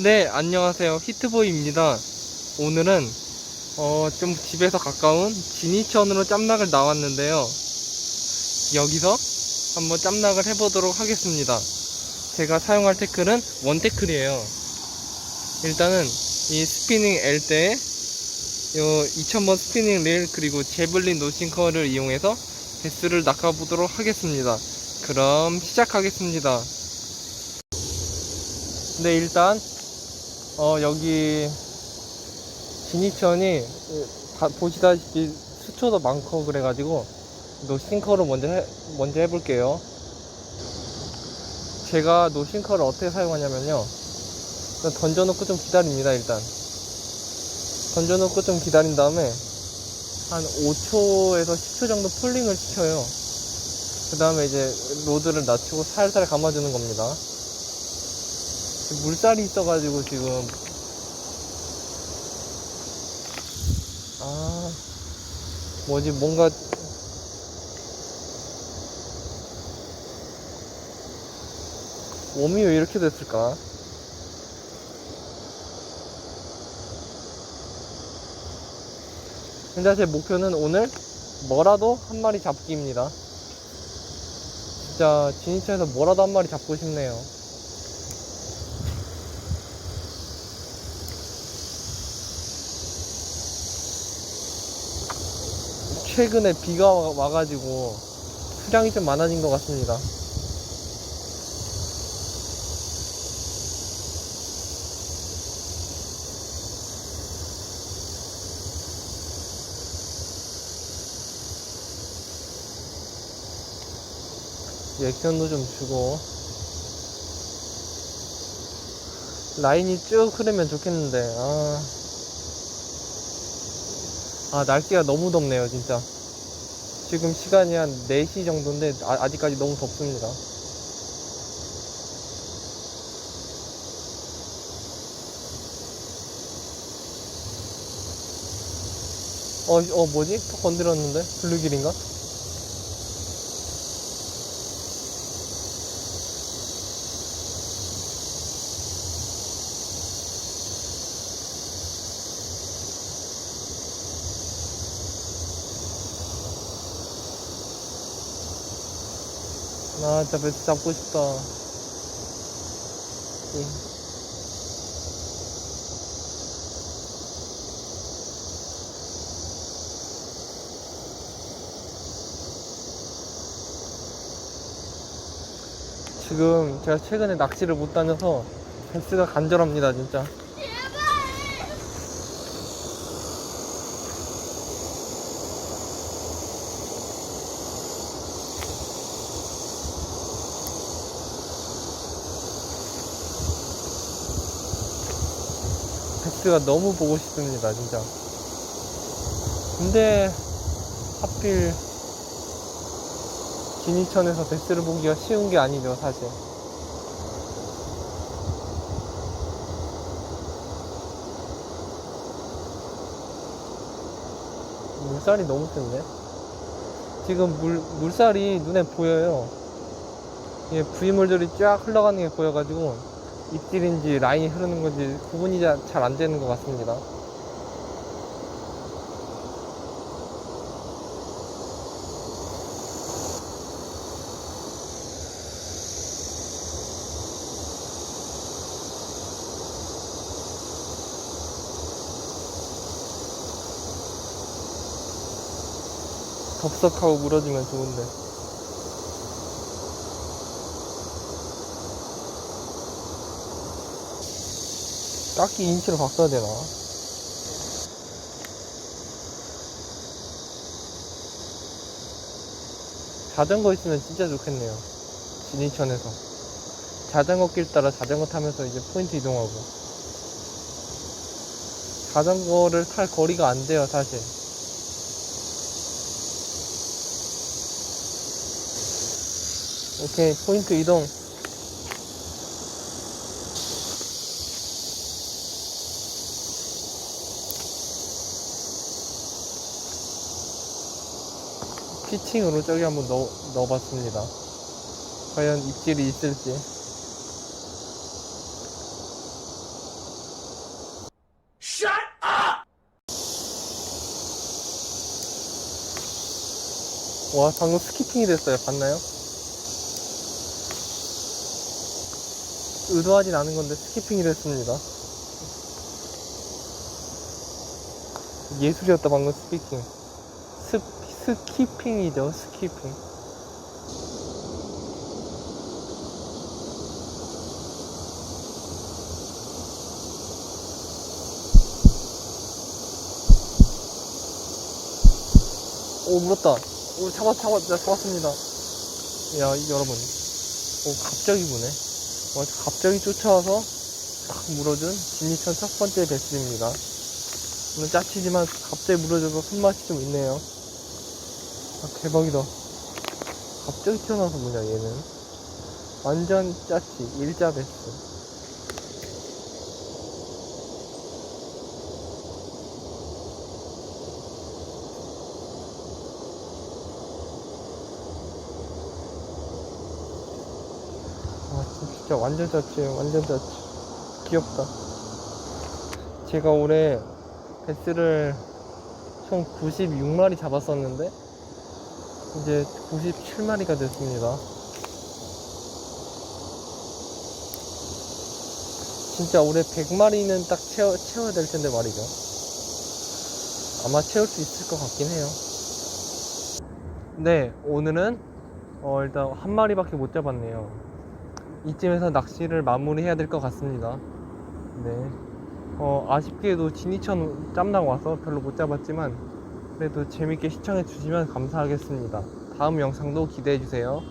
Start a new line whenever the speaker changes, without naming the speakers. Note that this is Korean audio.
네, 안녕하세요. 히트보이입니다. 오늘은 어, 좀 집에서 가까운 진이천으로 짬낙을 나왔는데요. 여기서 한번 짬낙을 해보도록 하겠습니다. 제가 사용할 태클은 원태클이에요. 일단은 이 스피닝 L대에 요 2000번 스피닝 레일 그리고 제블린 노싱커를 이용해서 베스를 낚아보도록 하겠습니다. 그럼 시작하겠습니다. 네, 일단 어, 여기 진입천이 다 보시다시피 수초도 많고 그래가지고 노싱커로 먼저 해, 먼저 해볼게요. 제가 노싱커를 어떻게 사용하냐면요. 던져놓고 좀 기다립니다, 일단. 던져놓고 좀 기다린 다음에 한 5초에서 10초 정도 풀링을 시켜요. 그 다음에 이제 로드를 낮추고 살살 감아주는 겁니다. 물살이 있어가지고 지금 아 뭐지 뭔가 웜이 왜 이렇게 됐을까? 근데 제 목표는 오늘 뭐라도 한 마리 잡기입니다. 진짜 진입차에서 뭐라도 한 마리 잡고 싶네요. 최근에 비가 와- 와가지고 수량이 좀 많아진 것 같습니다. 액션도 좀 주고 라인이 쭉 흐르면 좋겠는데 아, 아 날씨가 너무 덥네요 진짜 지금 시간이 한 4시 정도인데 아, 아직까지 너무 덥습니다 어, 어 뭐지? 또 건드렸는데? 블루길인가? 아, 진짜 배트 잡고 싶다. 예. 지금 제가 최근에 낚시를 못 다녀서 배스가 간절합니다, 진짜. 베스가 너무 보고 싶습니다, 진짜. 근데 하필 진이천에서 베스를 보기가 쉬운 게 아니죠, 사실. 물살이 너무 센데? 지금 물, 물살이 눈에 보여요. 이게 부위물들이 쫙 흘러가는 게 보여가지고 입질인지 라인이 흐르는 건지 구분이 잘 안 되는 것 같습니다. 덥석하고 물어주면 좋은데. 딱히 인치로 바꿔야 되나? 자전거 있으면 진짜 좋겠네요. 진이천에서. 자전거 길 따라 자전거 타면서 이제 포인트 이동하고. 자전거를 탈 거리가 안 돼요, 사실. 오케이, 포인트 이동. 피칭으로 저기 한번 넣, 넣어봤습니다. 과연 입질이 있을지. 와 방금 스키팅이 됐어요 봤나요? 의도하진 않은 건데 스키팅이 됐습니다 예술이었다 방금 스키팅. 스, 스키핑이죠, 스키핑. 오, 물었다. 오, 잡았, 잡았, 나 잡았습니다. 야, 이 여러분. 오, 갑자기 보네. 와, 갑자기 쫓아와서 딱 물어준 진이천 첫 번째 배스입니다. 물론 짜치지만 갑자기 물어줘서 손맛이 좀 있네요. 아, 대박이다. 갑자기 튀어나와서 뭐냐, 얘는. 완전 짜치, 일자 배스. 아 진짜 완전 짜치예요 완전 짜치 귀엽다 제가 올해 베스를 총 96마리 잡았었는데 이제 97마리가 됐습니다 진짜 올해 100마리는 딱 채워, 채워야 될 텐데 말이죠 아마 채울 수 있을 것 같긴 해요 네 오늘은 어, 일단 한 마리밖에 못 잡았네요 이쯤에서 낚시를 마무리해야 될 것 같습니다. 네. 어, 아쉽게도 진이천 짬당 와서 별로 못 잡았지만 그래도 재밌게 시청해 주시면 감사하겠습니다. 다음 영상도 기대해 주세요.